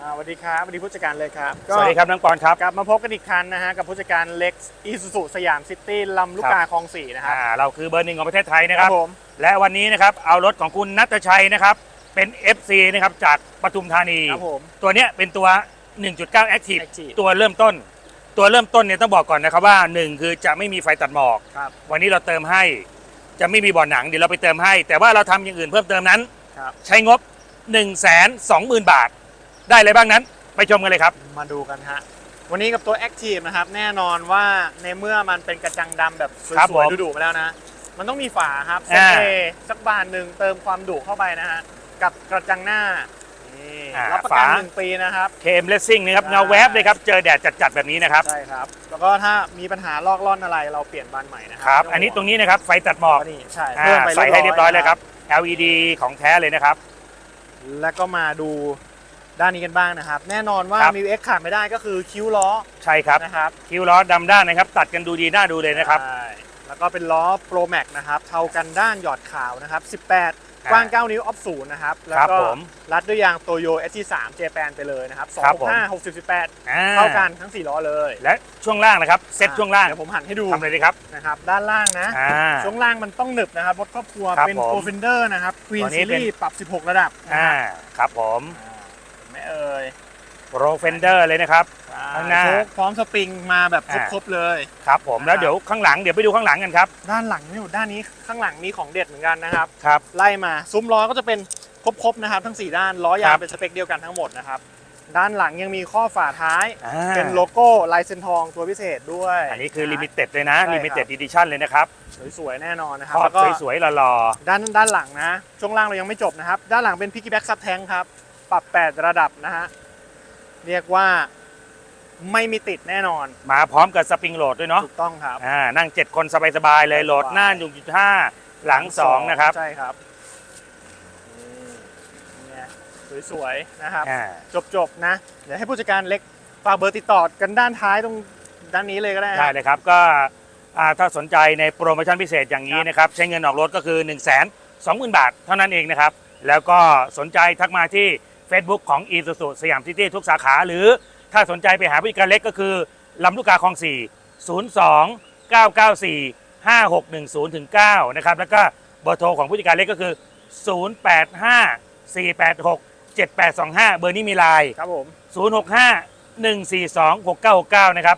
อ่าสวัสดีครับสวัสดีผู้จัดการเลยครับสวัสดีครับน้องปอนครับกลับมาพบกันอีกครั้งนะฮะกับผู้จัดการเล็กอีซูซูสยามซิตี้ลำลูกกาคลองสี่นะครับอ่าเราคือเบอร์หนึ่งของประเทศไทยนะครับ ผมและวันนี้นะครับเอารถของคุณนัทชัยนะครับ เป็น FC นะครับจากปทุมธานี ครับผม ตัวเนี้ยเป็นตัว 1.9 Active Active ตัวเริ่มต้น ตัวเริ่มต้นเนี่ยต้องบอกก่อนนะครับว่า1คือจะไม่มีไฟตัดหมอก ครับวันนี้เราเติมให้ จะไม่มีบ่อหนังเดี๋ยวเราไปเติมให้ แต่ว่าเราทำอย่างอื่นเพิ่มเติมนั้น ครับ ใช้งบ 1 2 0 0 0 0 บาท ได้อะไรบ้างนั้น ไปชมกันเลยครับ มาดูกันฮะ วันนี้กับตัว Active นะครับ แน่นอนว่าในเมื่อมันเป็นกระจังดำแบบสครับผวยมๆดุๆมาแล้วนะ มันต้องมีฝาครับเซอ่าเอสักบานหนึ่งเติมความดุเข้าไปนะฮะ กับกระจังหน้านี่อ่ารับประกันฝา หนึ่งปีนะครับ เคมเลสซิ่งนะครับใช่เงาแวบเลยครับเจอแดดจัดๆแบบนี้นะครับใช่ครับ แล้วก็ถ้ามีปัญหาลอกล่อนอะไรเราเปลี่ยนบานใหม่นะคครัรับอันนี้ตรงนี้นะครับไฟตัดหมอกนี่ใช่อ่าเพิ่มไปใส่ให้เรียบร้อยเลยนะครับ LED ของแท้เลยนะครับ แล้วก็มาดู ด้านนี้กันบ้างนะครับ แน่นอนว่าครับ มิวเอ็กขาดไม่ได้ก็คือคิ้วล้อใช่ครับนะครับคิ้วล้อดำด้านนะครับ ตัดกันดูดีน่าดูเลยนะครับ ใช่แล้วก็เป็นล้อ Pro Max นะครับเท่ากันด้านหยอดขาวนะครับ 18 กว้าง 9 นิ้วออฟศูนย์นะครับ แล้วครับก็ผมรัดด้วยยางโตโย ST3 เจแปนไปเลยนะครับครับผม265 60 18 อ่าเท่ากันทั้ง 4 ล้อเลยและช่วงล่างนะครับ เซ็ตช่วงล่างเดี๋ยวผมหันให้ดูทำเลยดีครับนะครับด้านล่างนะ อ่า ช่วงล่างมันต้องหนึบนะครับรถครอบครัวครับเป็นผมโ o เฟนเดอร์นะครับ Queen ตัวนี้เป็น Series ปรับ 16 ระดับนะอ่าครับครับผม อ่าเห็นไหม่เอ่ย โปรเฟนเดอร์เลยนะครับ ข้างหน้า โชคพร้อมสปริงมาแบบอ่าครบๆเลย ครับผมแล้วเดี๋ยวข้างหลังเดี๋ยวไปดูข้างหลังกันครับด้านหลังนี่ด้านนี้ข้างหลังมีของเด็ดเหมือนกันนะครับ ครับ ไล่มาซุ้มล้อก็จะเป็นครบๆนะครับ ทั้ง 4 ด้านล้อยาคงรับเป็นสเปคเดียวกันทั้งหมดนะครับ ด้านหลังยังมีข้อฝาท้าย อ่าเป็นโลโก้ลายเซ็นทองตัวพิเศษด้วยอันนี้คือนะลิมิเต็ดเลยนะใช่ครับ ลิมิเต็ดอีดิชั่นเลยนะครับสวยๆแน่นอนนะคครับรอบแล้วก็สวยๆหล่อด้านด้านหลังนะช่วงล่างเรายังไม่จบนะครับ ด้านหลังเป็นพิกกี้แบ็กซับแทงครับ ปรับ 8 ระดับนะฮะ เรียกว่าไม่มีติดแน่นอนๆมาพร้อมกับสปริงโหลดด้วยเนาะถูกต้องครับ อ่านั่ง 7 คนสบายๆเลยโหลดหน้า 1.5 หลัง 2 นะครับ ใช่ครับนี่ไงสวยๆนะครับอ่าจบๆนะ เดี๋ยวให้ผู้จัดการเล็กฝากเบอร์ติดต่อกันด้านท้ายตรงด้านนี้เลยก็ได้ฮะได้เลยครับก็อ่าถ้าสนใจในโปรโมชั่นพิเศษอย่างนี้นะครับ ใช้เงินออกรถก็คือ 1 2 0 0 0 0 บาทเท่านั้นเองนะครับ แล้วก็สนใจทักมาที่ Facebook ของ e s u s u สยามซิตี้ทุกสาขา หรือถ้าสนใจไปหาผู้จัดการเล็กก็คือลำลูกกาคลอง 4 02 994 5610ถึง9นะครับแล้วก็เบอร์โทรของผู้จัดการเล็กก็คือ 085 486 7825 เบอร์นี้มีไลน์ครับผม065 142 6969 นะครับ